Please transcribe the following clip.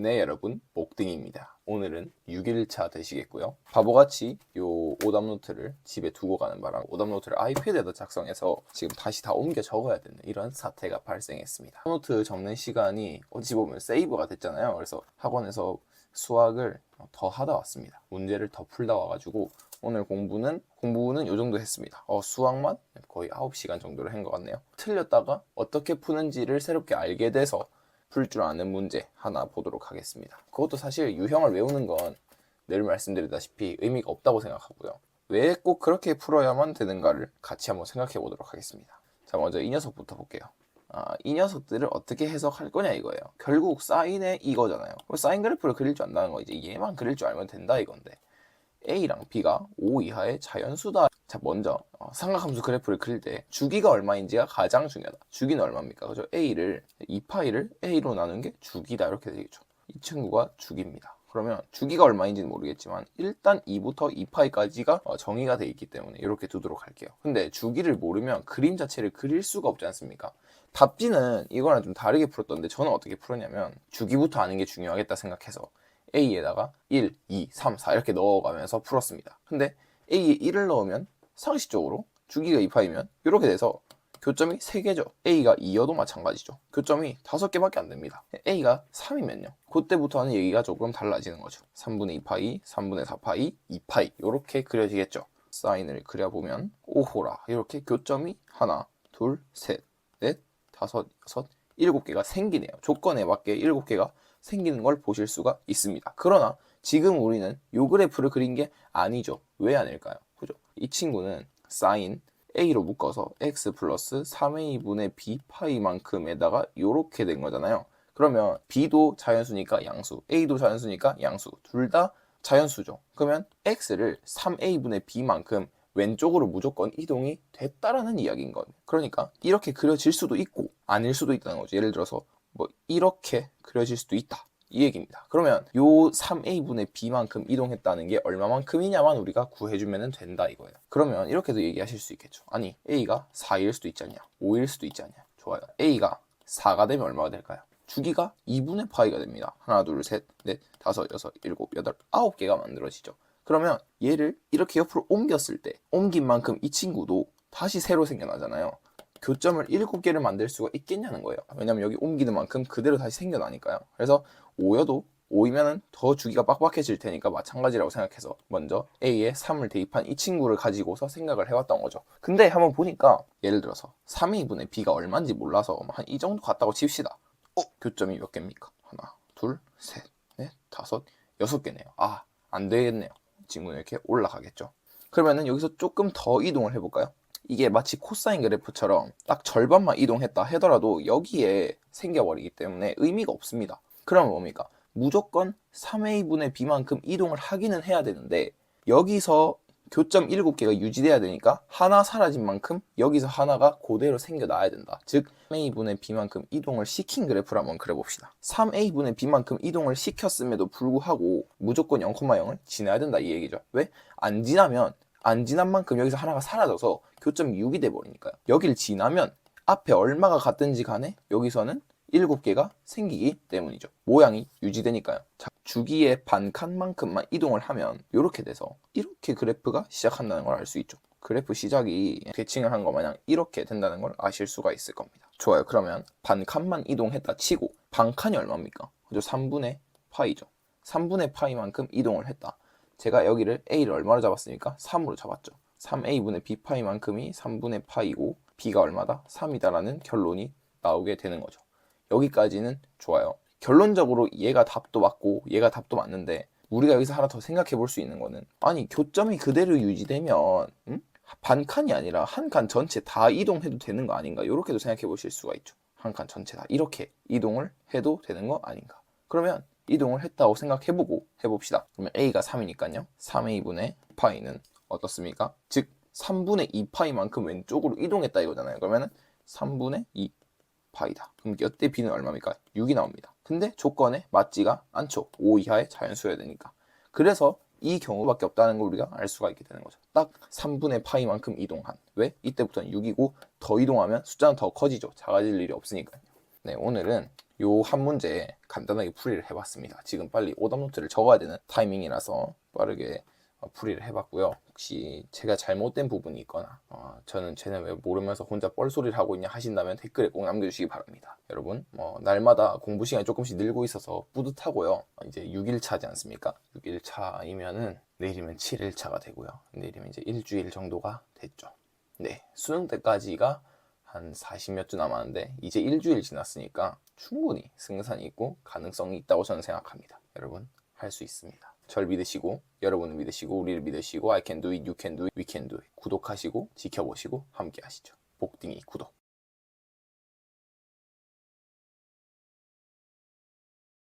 네 여러분 목등입니다. 오늘은 6일차 되시겠고요. 바보같이 요 오답 노트를 집에 두고 가는 바람 오답 노트를 아이패드에다 작성해서 지금 다시 다 옮겨 적어야 되는 이런 사태가 발생했습니다. 노트 적는 시간이 어찌 보면 세이브가 됐잖아요. 그래서 학원에서 수학을 더 하다 왔습니다. 문제를 더 풀다 와가지고 오늘 공부는 공부는 요 정도 했습니다. 어, 수학만 거의 9시간 정도를 한 것 같네요. 틀렸다가 어떻게 푸는지를 새롭게 알게 돼서 풀 줄 아는 문제 하나 보도록 하겠습니다. 그것도 사실 유형을 외우는 건 늘 말씀드리다시피 의미가 없다고 생각하고요. 왜 꼭 그렇게 풀어야만 되는가를 같이 한번 생각해 보도록 하겠습니다. 자, 먼저 이 녀석부터 볼게요. 아, 이 녀석들을 어떻게 해석할 거냐 이거예요. 결국 사인의 이거잖아요. 사인 그래프를 그릴 줄 안다는 거 이제 얘만 그릴 줄 알면 된다 이건데 A랑 B가 5 이하의 자연수다. 자 먼저 어, 삼각함수 그래프를 그릴 때 주기가 얼마인지가 가장 중요하다. 주기는 얼마입니까? 그죠? A를 2파이를 A로 나눈 게 주기다 이렇게 되겠죠. 이 친구가 주기입니다. 그러면 주기가 얼마인지는 모르겠지만 일단 2부터 2파이까지가 어, 정의가 돼 있기 때문에 이렇게 두도록 할게요. 근데 주기를 모르면 그림 자체를 그릴 수가 없지 않습니까? 답지는 이거랑 좀 다르게 풀었던데 저는 어떻게 풀었냐면 주기부터 아는 게 중요하겠다 생각해서 A에다가 1, 2, 3, 4 이렇게 넣어가면서 풀었습니다. 근데 A에 1을 넣으면 상식적으로 주기가 2파이면 이렇게 돼서 교점이 3개죠. A가 2여도 마찬가지죠. 교점이 5개밖에 안 됩니다. A가 3이면요. 그때부터는 얘기가 조금 달라지는 거죠. 3분의 2파이, 3분의 4파이, 2파이 이렇게 그려지겠죠. 사인을 그려보면 오호라 이렇게 교점이 하나, 둘, 셋, 넷, 다섯, 여섯, 일곱 개가 생기네요. 조건에 맞게 일곱 개가 생기는 걸 보실 수가 있습니다. 그러나 지금 우리는 요 그래프를 그린 게 아니죠. 왜 아닐까요? 이 친구는 사인 a로 묶어서 x 플러스 3a분의 b 파이만큼에다가 요렇게 된 거잖아요. 그러면 b도 자연수니까 양수, a도 자연수니까 양수. 둘 다 자연수죠. 그러면 x를 3a분의 b만큼 왼쪽으로 무조건 이동이 됐다라는 이야기인 거예요. 그러니까 이렇게 그려질 수도 있고 아닐 수도 있다는 거죠. 예를 들어서 뭐 이렇게 그려질 수도 있다. 이 얘기입니다. 그러면 요 3a분의 b만큼 이동했다는 게 얼마만큼이냐만 우리가 구해주면 된다 이거예요. 그러면 이렇게도 얘기하실 수 있겠죠. 아니 a가 4일 수도 있지 않냐 5일 수도 있지 않냐 좋아요. a가 4가 되면 얼마가 될까요? 주기가 2분의 파이가 됩니다. 하나 둘 셋 넷 다섯 여섯 일곱 여덟 아홉 개가 만들어지죠. 그러면 얘를 이렇게 옆으로 옮겼을 때 옮긴 만큼 이 친구도 다시 새로 생겨나잖아요. 교점을 7개를 만들 수가 있겠냐는 거예요. 왜냐면 여기 옮기는 만큼 그대로 다시 생겨나니까요. 그래서 5여도 5이면은 더 주기가 빡빡해질 테니까 마찬가지라고 생각해서 먼저 A에 3을 대입한 이 친구를 가지고서 생각을 해왔던 거죠. 근데 한번 보니까 예를 들어서 3A분의 B가 얼마인지 몰라서 한 이 정도 같다고 칩시다. 어? 교점이 몇 개입니까? 하나, 둘, 셋, 넷, 다섯, 여섯 개네요. 아, 안 되겠네요. 이 친구는 이렇게 올라가겠죠. 그러면은 여기서 조금 더 이동을 해볼까요? 이게 마치 코사인 그래프처럼 딱 절반만 이동했다 하더라도 여기에 생겨버리기 때문에 의미가 없습니다. 그러면 뭡니까? 무조건 3a분의 b만큼 이동을 하기는 해야 되는데 여기서 교점 7개가 유지돼야 되니까 하나 사라진 만큼 여기서 하나가 그대로 생겨나야 된다. 즉 3a분의 b만큼 이동을 시킨 그래프를 한번 그려봅시다. 3a분의 b만큼 이동을 시켰음에도 불구하고 무조건 0,0을 지나야 된다 이 얘기죠. 왜? 안 지나면 안 지난 만큼 여기서 하나가 사라져서 교점이 6이 돼버리니까요. 여기를 지나면 앞에 얼마가 같든지 간에 여기서는 7개가 생기기 때문이죠. 모양이 유지되니까요. 자, 주기의 반 칸만큼만 이동을 하면 이렇게 돼서 이렇게 그래프가 시작한다는 걸 알 수 있죠. 그래프 시작이 대칭을 한거 마냥 이렇게 된다는 걸 아실 수가 있을 겁니다. 좋아요. 그러면 반 칸만 이동했다 치고 반 칸이 얼마입니까? 그죠? 3분의 파이죠. 3분의 파이만큼 이동을 했다. 제가 여기를 a를 얼마로 잡았으니까 3으로 잡았죠. 3a분의 b파이만큼이 3분의 파이고 b가 얼마다? 3이다라는 결론이 나오게 되는 거죠. 여기까지는 좋아요. 결론적으로 얘가 답도 맞고 얘가 답도 맞는데 우리가 여기서 하나 더 생각해 볼 수 있는 거는 아니 교점이 그대로 유지되면 음? 반 칸이 아니라 한 칸 전체 다 이동해도 되는 거 아닌가 이렇게도 생각해 보실 수가 있죠. 한 칸 전체 다 이렇게 이동을 해도 되는 거 아닌가. 그러면 이동을 했다고 생각해보고 해봅시다. 그러면 a가 3이니까요. 3a분의 파이는 어떻습니까? 즉 3분의 2파이만큼 왼쪽으로 이동했다 이거잖아요. 그러면 은 3분의 2 파이다. 그럼 여태 b는 얼마입니까? 6이 나옵니다. 근데 조건에 맞지가 않죠. 5 이하의 자연수여야 되니까. 그래서 이 경우밖에 없다는 걸 우리가 알 수가 있게 되는 거죠. 딱 3분의 파이만큼 이동한. 왜? 이때부터는 6이고 더 이동하면 숫자는 더 커지죠. 작아질 일이 없으니까요. 네, 오늘은 요 한 문제 간단하게 풀이를 해봤습니다. 지금 빨리 오답 노트를 적어야 되는 타이밍이라서 빠르게 어, 풀이를 해봤고요. 혹시 제가 잘못된 부분이 있거나 어, 저는 쟤는 왜 모르면서 혼자 뻘소리를 하고 있냐 하신다면 댓글에 꼭 남겨주시기 바랍니다. 여러분 뭐 날마다 공부 시간이 조금씩 늘고 있어서 뿌듯하고요. 어, 이제 6일차지 않습니까? 6일차이면은 내일이면 7일차가 되고요. 내일이면 이제 일주일 정도가 됐죠. 네 수능 때까지가 한 40몇 주 남았는데 이제 일주일 지났으니까 충분히 승산이 있고 가능성이 있다고 저는 생각합니다. 여러분 할 수 있습니다. 절 믿으시고 여러분을 믿으시고 우리를 믿으시고 I can do it, you can do it, we can do it 구독하시고 지켜보시고 함께 하시죠. 복딩이 구독